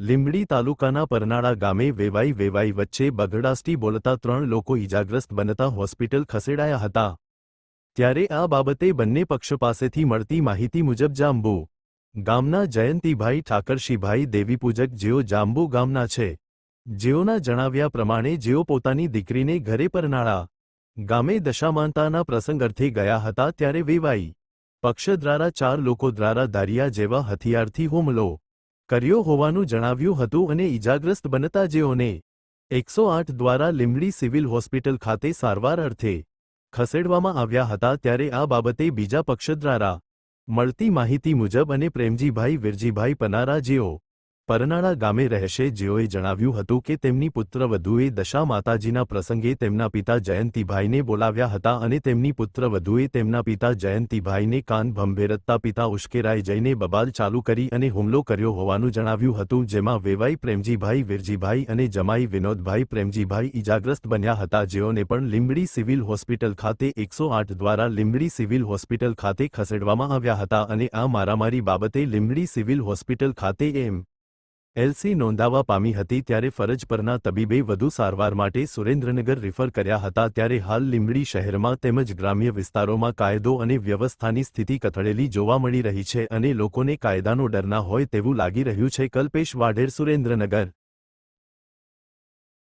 લીંબડી તાલુકાના પરનાળા ગામે વેવાઈ વેવાઈ વચ્ચે બગડાસ્ટી બોલતા ત્રણ લોકો ઈજાગ્રસ્ત બનતા હોસ્પિટલ ખસેડાયા હતા. ત્યારે આ બાબતે બંને પક્ષ પાસેથી મળતી માહિતી મુજબ જાંબુ ગામના જયંતિભાઈ ઠાકરશીભાઈ દેવીપૂજક જેઓ જાંબુ ગામના છે. જેઓના જણાવ્યા પ્રમાણે જેઓ પોતાની દીકરીને ઘરે પરનાળા ગામે દશામાનતાના પ્રસંગ અર્થે ગયા હતા ત્યારે વેવાઈ પક્ષ દ્વારા ચાર લોકો દ્વારા દારિયા જેવા હથિયારથી હુમલો કર્યો હોવાનું જણાવ્યું હતું અને ઈજાગ્રસ્ત બનતા જેઓને એકસો આઠ દ્વારા લીંબડી સિવિલ હોસ્પિટલ ખાતે સારવાર અર્થે ખસેડવામાં આવ્યા હતા ત્યારે આ બાબતે બીજા પક્ષ દ્વારા મળતી માહિતી મુજબ અને પ્રેમજીભાઈ વિરજીભાઈ પનારા જેઓ પરનાળા ગામે રહેશે જેઓએ જણાવ્યું હતું કે તેમની પુત્રવધુએ દશા માતાજીના પ્રસંગે તેમના પિતા જયંતિભાઈને બોલાવ્યા હતા અને તેમની પુત્રવધુએ તેમના પિતા જયંતિભાઈને કાન ભંભેરતતા પિતા ઉશ્કેરાઈ જઈને બબાલ ચાલુ કરી અને હુમલો કર્યો હોવાનું જણાવ્યું હતું, જેમાં વેવાઈ પ્રેમજીભાઈ, વિરજીભાઈ અને જમાઈ વિનોદભાઈ પ્રેમજીભાઈ ઇજાગ્રસ્ત બન્યા હતા. જેઓને પણ લીંબડી સિવિલ હોસ્પિટલ ખાતે એકસો આઠ દ્વારા લીંબડી સિવિલ હોસ્પિટલ ખાતે ખસેડવામાં આવ્યા હતા અને આ મારામારી બાબતે લીંબડી સિવિલ હોસ્પિટલ ખાતે એમ. એલસી નોંધાવા પામી હતી ત્યારે ફરજ પરના તબીબે વધુ સારવાર માટે સુરેન્દ્રનગર રિફર કર્યા હતા ત્યારે હાલ લીંબડી શહેરમાં તેમજ ગ્રામ્ય વિસ્તારોમાં કાયદો અને વ્યવસ્થાની સ્થિતિ કથળેલી જોવા મળી રહી છે અને લોકોને કાયદાનો ડરના હોય તેવું લાગી રહ્યું છે. કલ્પેશ વાઢેર, સુરેન્દ્રનગર.